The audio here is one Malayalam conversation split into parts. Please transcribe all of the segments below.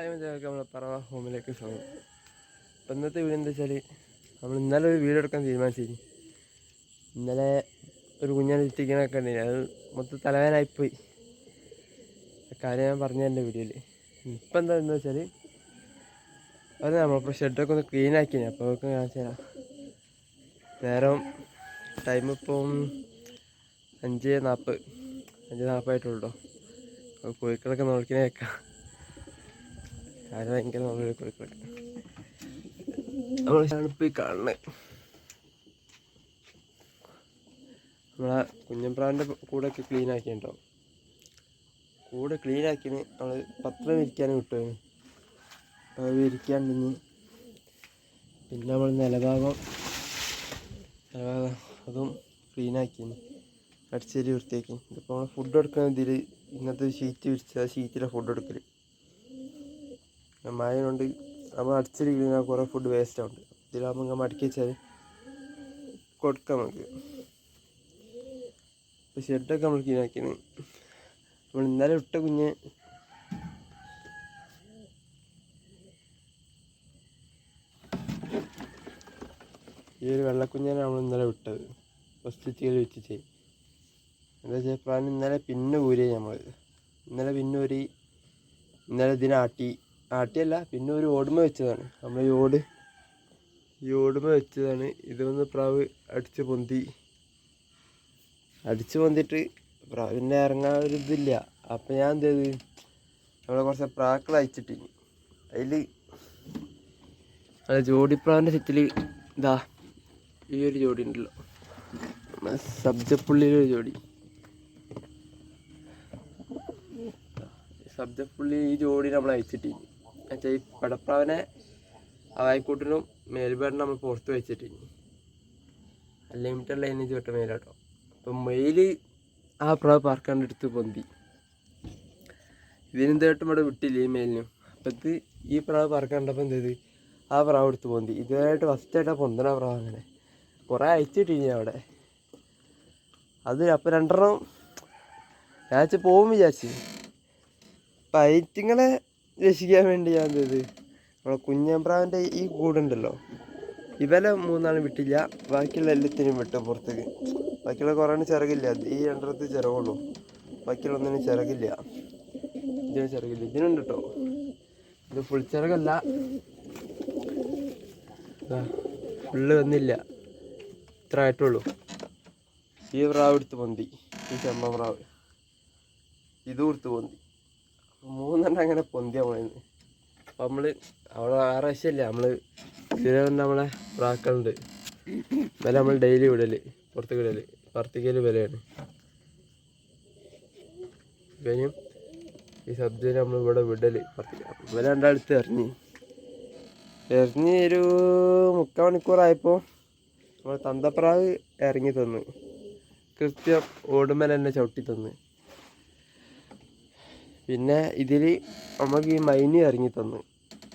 നമ്മളെ പറവ ഹോമിലേക്ക് സ്വാഗതം. അപ്പം ഇന്നത്തെ വീട് എന്താ വെച്ചാൽ നമ്മൾ ഇന്നലെ ഒരു വീട് എടുക്കാൻ തീരുമാനിച്ചിരുന്നു. ഇന്നലെ ഒരു കുഞ്ഞാൻ ഇട്ടിക്കണൊക്കെ ഉണ്ടെങ്കിൽ അത് മൊത്തം തലവേനായിപ്പോയി കാര്യം ഞാൻ പറഞ്ഞു എന്റെ വീഡിയോയിൽ ഇപ്പം എന്താണെന്ന് വെച്ചാൽ അത് നമ്മളിപ്പോൾ ഷെഡൊക്കെ ഒന്ന് ക്ലീൻ ആക്കിയാണ് അപ്പോൾ അവർക്ക് കാണിച്ചു തരാം. നേരം ടൈം ഇപ്പം അഞ്ച് നാൽപ്പത്. അഞ്ച് നാൽപ്പതായിട്ടുള്ളൂ കോഴിക്കളൊക്കെ നോക്കിനെ വെക്കാം കാര്യം ഭയങ്കര നല്ലൊരു കോഴിക്കോട് കാണുന്നത് നമ്മളെ കുഞ്ഞമ്പ്രാന്റെ കൂടെ ഒക്കെ ക്ലീൻ ആക്കിയിട്ടുണ്ടോ കൂടെ ക്ലീൻ ആക്കിന് നമ്മൾ പത്രം വിരിക്കാനും കിട്ടും. അത് വിരിക്കാണ്ടിന് പിന്നെ നമ്മൾ നിലഭാഗം നിലഭാഗം അതും ക്ലീൻ ആക്കി അടിച്ചേരി വൃത്തിയാക്കി ഇതിപ്പോൾ നമ്മൾ ഫുഡ് എടുക്കുന്ന ഇതിൽ ഇന്നത്തെ ഷീറ്റ് വിരിച്ച ഷീറ്റിലെ ഫുഡ് എടുക്കൽ മഴ കൊണ്ട് നമ്മൾ അടിച്ചിരിക്കുന്ന കുറേ ഫുഡ് വേസ്റ്റ് ആവുന്നുണ്ട് ഇതിലാകുമ്പോൾ നമ്മൾ മടക്കി വെച്ചാൽ കൊടുക്കാം നമുക്ക്. ഇപ്പോൾ ഷെഡൊക്കെ നമ്മൾ ക്ലീനാക്കിയാണ് നമ്മൾ ഇന്നലെ ഇട്ട കുഞ്ഞ് ഈ ഒരു വെള്ളക്കുഞ്ഞാണ് നമ്മൾ ഇന്നലെ വിട്ടത്. ഫസ്റ്റ് വെച്ചിട്ട്. എന്താ വെച്ചാൽ പ്ലാൻ ഇന്നലെ പിന്നെ ഊരിയായി നമ്മൾ ഇന്നലെ പിന്നെ ഊരി ഇന്നലെ ഇതിനെ ആട്ടി ആട്ടിയല്ല പിന്നെ ഒരു ഓടുമ വെച്ചതാണ്. നമ്മൾ ഈ ഓട് ഈ ഓടുമ വെച്ചതാണ്. ഇതൊന്ന് പ്രാവ് അടിച്ച് പൊന്തി. അടിച്ച് പൊന്തിട്ട് പ്രാവിന്റെ ഇറങ്ങാൻ ഒരു ഇതില്ല. അപ്പം ഞാൻ എന്ത് ചെയ്ത്? നമ്മളെ കുറച്ച് പ്രാക്കൾ അയച്ചിട്ട് അതിൽ അത് ജോഡിപ്രാവിന്റെ സെറ്റിൽ ഇതാ ഈ ഒരു ജോഡി ഉണ്ടല്ലോ. സബ്ജപ്പുള്ളിയിലെ ഒരു ജോഡി. സബ്ജപ്പുള്ളി ഈ ജോഡി നമ്മൾ അയച്ചിട്ടിനി എന്നുവെച്ചാൽ ഈ പടപ്രാവനെ അവായിക്കൂട്ടിനും മേൽബേടിനും നമ്മൾ പുറത്ത് വെച്ചിട്ട് അൺലിമിറ്റഡ് ലൈനേജ് വിട്ട മേലാട്ടോ. അപ്പം മെയിൽ ആ പ്രാവ് പറക്കാണ്ട് എടുത്ത് പൊന്തി. ഇതിനെന്തായിട്ടും ഇവിടെ വിട്ടില്ല ഈ മേലിനും? അപ്പം ഇത് ഈ പ്രാവ് പറക്കണ്ടപ്പോൾ എന്ത് ആ പ്രാവ് എടുത്ത് പൊന്തി. ഇതുവരായിട്ട് ഫസ്റ്റായിട്ടാണ് പൊന്തണ പ്രാവ് അങ്ങനെ. കുറേ അയച്ചിട്ടിനി അവിടെ. അത് അപ്പം രണ്ടെണ്ണം ഞാൻ വെച്ച് പോകും വിചാരിച്ചു. അപ്പം ഐറ്റിങ്ങളെ രക്ഷിക്കാൻ വേണ്ടി ഞാൻ എന്ത് ചെയ്ത്? നമ്മളെ കുഞ്ഞമ്പ്രാവിന്റെ ഈ കൂടുണ്ടല്ലോ. ഇവലെ മൂന്നാളും വിട്ടില്ല. ബാക്കിയുള്ള എല്ലാത്തിനും വിട്ടു പുറത്തേക്ക്. ബാക്കിയുള്ള കുറേ ചിറകില്ല. ഈ രണ്ടരത്ത് ചിറകുള്ളൂ ബാക്കിയുള്ള ഒന്നിനും ചിറകില്ല. ഇതിന് ചിറകില്ല. ഇതിനുണ്ട് കേട്ടോ ഇത് ഫുൾ ചിറകല്ല. ഫുള്ള് വന്നില്ല. ഇത്ര ആയിട്ടുള്ളൂ. ഈ പ്രാവ് എടുത്ത് പൊന്തി. ഈ ചെമ്മ പ്രാവ്. ഇതും എടുത്ത് പൊന്തി. മൂന്നെണ്ണം അങ്ങനെ പൊന്തിയാ പോയെന്ന് അപ്പം നമ്മൾ അവിടെ ആറാഴ്ചയല്ലേ നമ്മൾ സ്ഥിരം നമ്മളെ പ്രാക്കളുണ്ട് വില നമ്മൾ ഡെയിലി വിടൽ പുറത്ത് വിടൽ. വർത്തിക്കൽ വിലയാണ്. കഴിഞ്ഞും ഈ സബ്ജി നമ്മൾ ഇവിടെ വിടൽ വില രണ്ടടുത്ത് എറിഞ്ഞ്. എറിഞ്ഞ് ഒരു മുക്കാൽ മണിക്കൂറായപ്പോൾ നമ്മൾ തന്തപ്രാവ് ഇറങ്ങി തന്നു. കൃത്യം ഓടുമ്പൽ തന്നെ ചവിട്ടി തന്ന്. പിന്നെ ഇതിൽ നമുക്ക് ഈ മൈനി ഇറങ്ങി തന്നു.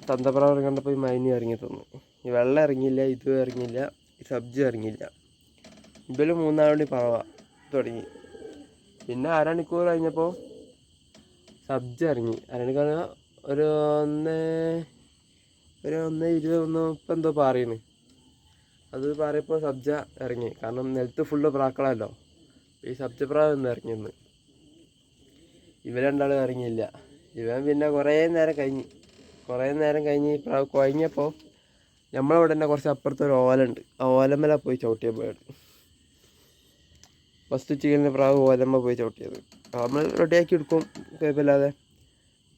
തന്തപ്രാവ് കണ്ടപ്പോൾ ഈ മൈനി ഇറങ്ങി തന്നു. ഈ വെള്ളം ഇറങ്ങിയില്ല ഇതും ഇറങ്ങിയില്ല ഈ സബ്ജി ഇറങ്ങിയില്ല. ഇതിൽ മൂന്നാമത് പറവ തുടങ്ങി. പിന്നെ അരമണിക്കൂർ കഴിഞ്ഞപ്പോൾ സബ്ജി ഇറങ്ങി. അരമണിക്കൂർ ഒരു ഒന്ന് ഒരു ഒന്ന് ഇരുപത് ഒന്ന് ഇപ്പം എന്തോ പറയുന്നു അത് പാറയപ്പോൾ സബ്ജ ഇറങ്ങി. കാരണം നിലത്ത് ഫുള്ള് പ്രാക്കളല്ലോ ഈ സബ്ജ പ്രാവ് ഒന്ന് ഇറങ്ങിയെന്ന് ഇവ രണ്ടാളും ഇറങ്ങിയില്ല. ഇവൻ പിന്നെ കുറേ നേരം കഴിഞ്ഞ് കുറേ നേരം കഴിഞ്ഞ് പ്രാവ് കുഴങ്ങിയപ്പോൾ നമ്മളവിടെ തന്നെ കുറച്ച് അപ്പുറത്ത് ഒരു ഓലുണ്ട്. ആ ഓലമ്മല പോയി ചവിട്ടിയപ്പോഴാണ്. ഫസ്റ്റ് ചിക്കലിന്റെ പ്രാവ് ഓലമ്മ പോയി ചവിട്ടിയത്. നമ്മൾ റെഡിയാക്കി എടുക്കും കുഴപ്പമില്ലാതെ.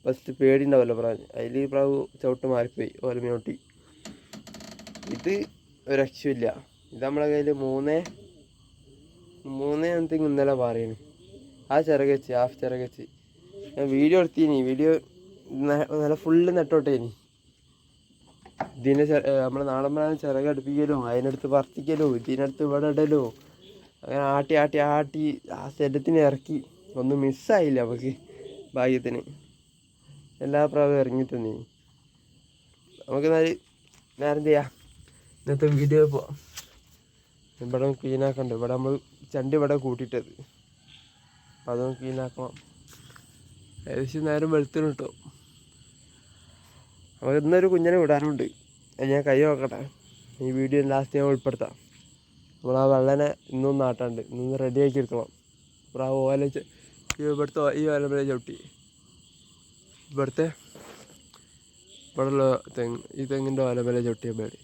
ഫസ്റ്റ് പേടി ഉണ്ടാവല്ലോ പ്രാവ് അതിൽ പ്രാവ് ചവിട്ട് മാറിപ്പോയി ഓലമ്മ ചവിട്ടി ഇത് ഒരു രക്ഷയില്ല ഇത് നമ്മളെ കയ്യിൽ മൂന്നേ മൂന്നേ എന്തെങ്കിലും ഇന്നലെ പറയണ് ആ ചിറകച്ച് ഹാഫ് ചിറക് വെച്ച്. ഞാൻ വീഡിയോ എടുത്തീനി. വീഡിയോ നല്ല ഫുള്ള് നെട്ടോട്ടേനി. ഇതിനെ നമ്മൾ നാടൻ ചിറക് അടുപ്പിക്കലോ അതിനടുത്ത് വർത്തിക്കലോ ഇതിനടുത്ത് ഇവിടെ ഇടലോ. അങ്ങനെ ആട്ടി ആട്ടി ആട്ടി ആ സെറ്റത്തിന് ഇറക്കി. ഒന്നും മിസ്സായില്ല നമുക്ക് ഭാഗ്യത്തിന്. എല്ലാ പ്രാവശ്യം ഇറങ്ങിയിട്ടുണ്ട് നമുക്ക് എന്നാൽ നേരം ചെയ്യാം ഇന്നത്തെ വീഡിയോ പോവാം ഇവിടെ ക്ലീനാക്കണ്ട് ഇവിടെ നമ്മൾ ചണ്ടി ഇവിടെ കൂട്ടിയിട്ടത് അപ്പം അതൊന്ന് ക്ലീൻ ആക്കണം. ഏകദേശം നേരം വെളുത്തിന് കിട്ടും. അപ്പോൾ ഇന്നൊരു കുഞ്ഞിനെ വിടാനുണ്ട്. ഞാൻ കൈ നോക്കട്ടെ ഈ വീഡിയോ ലാസ്റ്റ് ഞാൻ ഉൾപ്പെടുത്താം. നമ്മൾ ആ വെള്ളനെ ഇന്നും നാട്ടാണ്ട്. റെഡി ആക്കി എടുക്കണം. അപ്പോൾ ആ ഓല ഇവിടുത്തെ ഈ ഓല ചവിട്ടി. ഇവിടുത്തെ ഇവിടെയുള്ള തെങ്ങ് ഈ തെങ്ങിന്റെ ഓല മേലെ ചവിട്ടിയ പേടി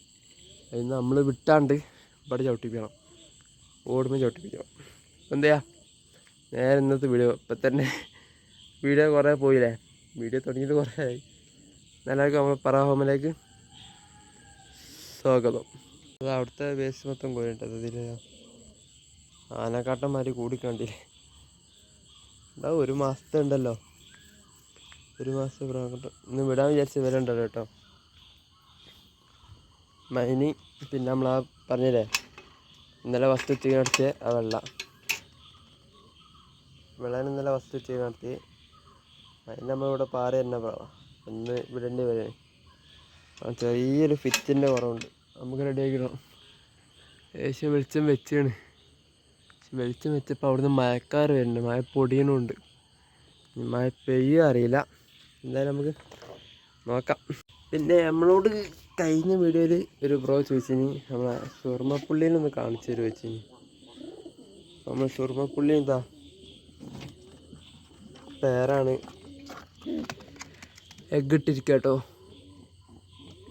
അതിന് നമ്മൾ വിട്ടാണ്ട് ഇവിടെ ചവിട്ടിപ്പിക്കണം. ഓടുമ്പോൾ ചവിട്ടിപ്പിക്കണം. അപ്പം എന്തെയ്യാ? നേരെ ഇന്നത്തെ വീഡിയോ. ഇപ്പം തന്നെ വീഡിയോ കുറേ പോയില്ലേ? വീഡിയോ തുടങ്ങിയിട്ട് കുറേ ആയി. നല്ലവർക്ക് നമ്മൾ പറ ഹോമിലേക്ക് സ്വാഗതം. അത് അവിടുത്തെ വേസ്റ്റ് മൊത്തം കോരിട്ടത് ഇതിൽ ആനക്കാട്ടന്മാർ കൂടിക്കണ്ടില്ലേ? എന്താ ഒരു മാസത്തെ ഉണ്ടല്ലോ. ഒരു മാസത്തെ പ്രാകട്ടം ഇന്ന് വിടാൻ വിചാരിച്ച വില ഉണ്ടല്ലോ കേട്ടോ. മൈനി പിന്നെ നമ്മൾ ആ പറഞ്ഞില്ലേ? ഇന്നലെ വസ്തു ഉച്ചയ്ക്ക് നടത്തിയ ആ വെള്ള. വെള്ളം ഇന്നലെ വസ്തു ഉച്ചയ്ക്ക് നടത്തി അതിന് നമ്മളിവിടെ പാറ തന്നെ പ്രാവാ ഒന്ന് വിടേണ്ടി വരെ. ചെറിയൊരു ഫിറ്റിന്റെ കുറവുണ്ട്. നമുക്ക് റെഡിയാക്കിടണം ഏശം വെളിച്ചം വെച്ചാണ്. വെളിച്ചം വെച്ചപ്പോൾ അവിടുന്ന് മഴക്കാർ വരുന്നുണ്ട്. മഴ പൊടിയണമുണ്ട് മഴ പെയ്യോ അറിയില്ല. എന്തായാലും നമുക്ക് നോക്കാം. പിന്നെ നമ്മളോട് കഴിഞ്ഞ വീഡിയോയിൽ ഒരു ബ്രോ ചോദിച്ചിനി. നമ്മളെ സുർമ്മപ്പുള്ളിയിലൊന്ന് കാണിച്ചു തരുമോ വെച്ചിനി നമ്മൾ സുർമ്മപ്പുള്ളി എന്താ? പേരാണ്. എഗ് ഇട്ടിരിക്കുക കേട്ടോ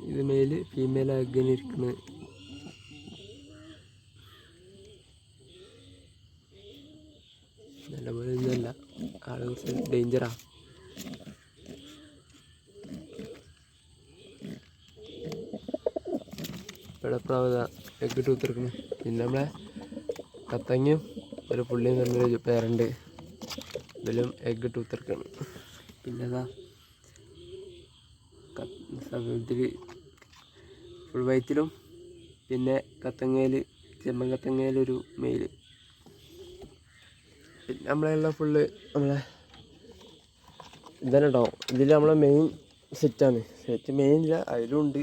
ഇത് മേൽ ഫീമെയിൽ എഗ്ഗിന് ഇരിക്കുന്നത് നല്ലപോലെ ഒന്നുമല്ല ആളുകൾ ഡേഞ്ചറാ ഇവിടെ പ്രാവത എഗ് ഇട്ട് കുത്തിരിക്കുന്നു പിന്നെ നമ്മളെ കത്തങ്ങയും ഒരു പുള്ളിയും തമ്മിൽ പേരുണ്ട്. ഇതിലും എഗ് ഇട്ട് കുത്തിറക്കണം പിന്നെ ഇതിൽ ഫുൾ വൈറ്റിലും പിന്നെ കത്തങ്ങയിൽ ചെമ്മൻ കത്തങ്ങയിലൊരു മെയിൽ പിന്നെ നമ്മളെല്ലാം ഫുള്ള് നമ്മളെ ഇതന്നെ ഉണ്ടാവും ഇതിൽ നമ്മളെ മെയിൻ സെറ്റാണ് സെറ്റ് മെയിൻ ഇല്ല അതിലും ഉണ്ട്.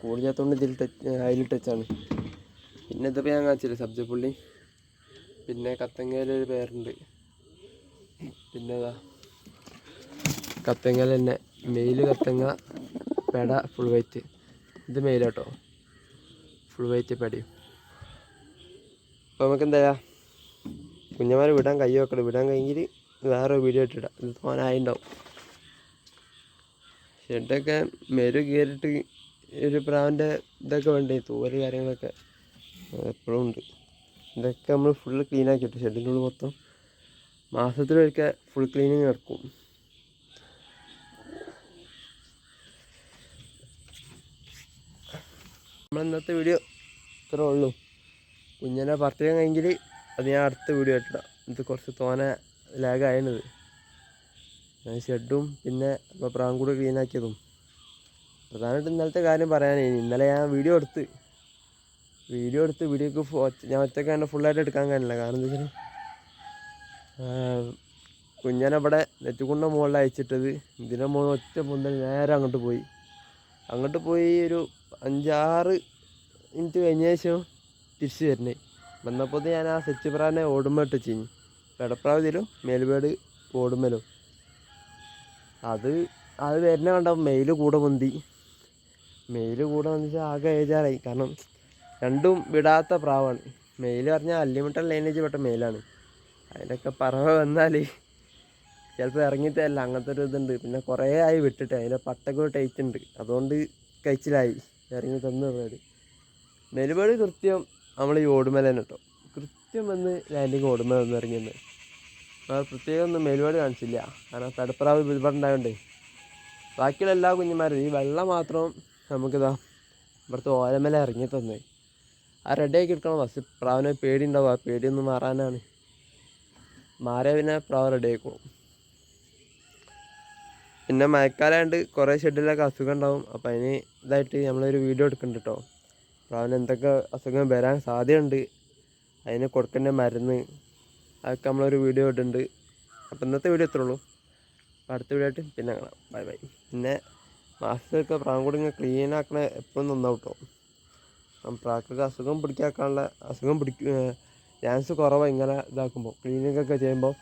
കൂടുതലാത്തോണ്ട് ഇതിൽ ടച്ച് അതിൽ ടച്ചാണ് പിന്നെ ഇതിപ്പോൾ ഞാൻ കാണിച്ചില്ല സബ്ജപ്പുള്ളി പിന്നെ കത്തങ്ങയിലൊരു പേരുണ്ട്. പിന്നെ അതാ കത്തങ്ങൽ തന്നെ മെയിൽ കത്തങ്ങ പെട ഫുൾ വൈറ്റ് ഇത് മെയിലാട്ടോ ഫുൾ വൈറ്റ് പെടയും അപ്പോൾ നമുക്ക് എന്താ കുഞ്ഞന്മാരെ വിടാൻ കൈ വെക്കണം വിടാൻ കഴിഞ്ഞിൽ വേറെ വീഡിയോ ഇട്ടിടാം. ഇത് തോനായിണ്ടാവും ഷെഡൊക്കെ മെരു കയറിയിട്ട് ഒരു പ്രാവിന്റെ ഇതൊക്കെ വേണ്ടേ? തോര് കാര്യങ്ങളൊക്കെ. എപ്പോഴും ഉണ്ട്. ഇതൊക്കെ നമ്മൾ ഫുള്ള് ക്ലീൻ ആക്കിയിട്ട് ഷെഡിന്റെ ഉള്ളിൽ മൊത്തം മാസത്തിലൊരിക്കൽ ഫുൾ ക്ലീനിങ് നടക്കും. നമ്മൾ ഇന്നത്തെ വീഡിയോ ഇത്രേ ഉള്ളൂ. കുഞ്ഞനെ പറിക്കാൻ കഴിഞ്ഞെങ്കിൽ അത് ഞാൻ അടുത്ത വീഡിയോ ഇട്ടിടാം. ഇത് കുറച്ച് തോന ലാഗായണത് ഞാൻ ഷെഡും പിന്നെ ഇപ്പോൾ പ്രാങ്കൂട് ക്ലീൻ ആക്കിയതും. പ്രധാനമായിട്ട് ഇന്നലത്തെ കാര്യം പറയാനേ ഇന്നലെ ഞാൻ വീഡിയോ എടുത്ത് വീഡിയോ എടുത്ത് വീഡിയോക്ക് ഞാൻ ഒറ്റയ്ക്ക് തന്നെ ഫുള്ളായിട്ട് എടുക്കാൻ കാണില്ല കാരണം എന്താ വെച്ചാൽ കുഞ്ഞനെ ഇവിടെ നെറ്റുകുണ്ട മുകളിൽ അയച്ചിട്ടത്. ഇതിന്റെ മുകളിൽ ഒറ്റ മുന്നിൽ നേരെ അങ്ങോട്ട് പോയി. അങ്ങോട്ട് പോയി ഒരു അഞ്ചാറ് മിനിറ്റ് കഴിഞ്ഞ ശേഷം തിരിച്ചു വരുന്നത് വന്നപ്പോൾ ഞാൻ ആ സെച്ച് പ്രാവിനെ ഓടുമ്പോൾ ഇട്ട് ചിഞ്ഞു പെടപ്രാവതിലും മേൽപേട് ഓടുമലും അത് അത് വരുന്ന കണ്ട മെയിൽ കൂടെ പൊന്തി. മെയിൽ കൂടെ വന്നിട്ട് ആകെ ഏജാറായി. കാരണം രണ്ടും വിടാത്ത പ്രാവാണ്. മെയിൽ പറഞ്ഞാൽ അൺലിമിറ്റഡ് ലൈനേജ് പെട്ട മെയിലാണ് അതിനൊക്കെ പറവ വന്നാൽ ചിലപ്പോൾ ഇറങ്ങിയിട്ടല്ല അങ്ങനത്തെ ഒരു ഇതുണ്ട്. പിന്നെ കുറേ ആയി വിട്ടിട്ട് അതിന്റെ പട്ടൊക്കെ ടൈറ്റ് ഉണ്ട്. അതുകൊണ്ട് കഴിച്ചിലായി. ഇറങ്ങി തന്നു പരിപാടി മെലുപേട് കൃത്യം നമ്മൾ ഈ ഓടുമല തന്നെ കേട്ടോ. കൃത്യം വന്ന് ലാൻഡിങ് ഓടുമല വന്ന് ഇറങ്ങിയത് ആ പ്രത്യേകം ഒന്നും മെലുപാട് കാണിച്ചില്ല. കാരണം തടുപ്പറാവ് ബിൽബറുണ്ടായോണ്ടേ ബാക്കിയുള്ള എല്ലാ കുഞ്ഞുമാരും ഈ വെള്ളം മാത്രം നമുക്കിതാ ഇവിടുത്തെ ഓലമല ഇറങ്ങി തന്നെ. ആ റെഡിയാക്കി എടുക്കണം. ബസ് പ്രാവിനെ പേടി ഉണ്ടാവും ആ പേടിയൊന്ന് മാറാനാണ്. മാറിയ പിന്നെ പ്രാവ് റെഡി ആയിക്കോളും. പിന്നെ മഴക്കാലമായിട്ട് കുറേ ഷെഡിലൊക്കെ അസുഖം ഉണ്ടാവും അപ്പോൾ അതിന് ഇതായിട്ട് നമ്മളൊരു വീഡിയോ എടുക്കുന്നുണ്ട് കേട്ടോ പ്രാവിന് എന്തൊക്കെ അസുഖം വരാൻ സാധ്യതയുണ്ട് അതിന് കൊടുക്കേണ്ട മരുന്ന് അതൊക്കെ നമ്മളൊരു വീഡിയോ ഇട്ടിട്ടുണ്ട് അപ്പോൾ ഇന്നത്തെ വീഡിയോ ഇത്രേ ഉള്ളൂ. അപ്പോൾ അടുത്ത വീഡിയോ ആയിട്ട് പിന്നെ കാണാം. Bye bye. പിന്നെ മാസത്തിലൊക്കെ ഇങ്ങനെ ക്ലീൻ ആക്കണ എപ്പോഴും നന്നാവും കേട്ടോ പ്രാക്കൊക്കെ അസുഖം പിടിക്കാക്കാനുള്ള അസുഖം പിടിക്ക ചാൻസ് കുറവാണ് ഇങ്ങനെ ഇതാക്കുമ്പോൾ ക്ലീനിങ്ങൊക്കെ ചെയ്യുമ്പോൾ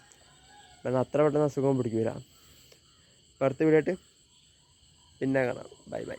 പിന്നെ അത്ര പെട്ടെന്ന് അസുഖം പിടിക്കില്ല അടുത്ത വീഡിയോ ആയിട്ട് പിന്നെ കാണാം. Bye bye.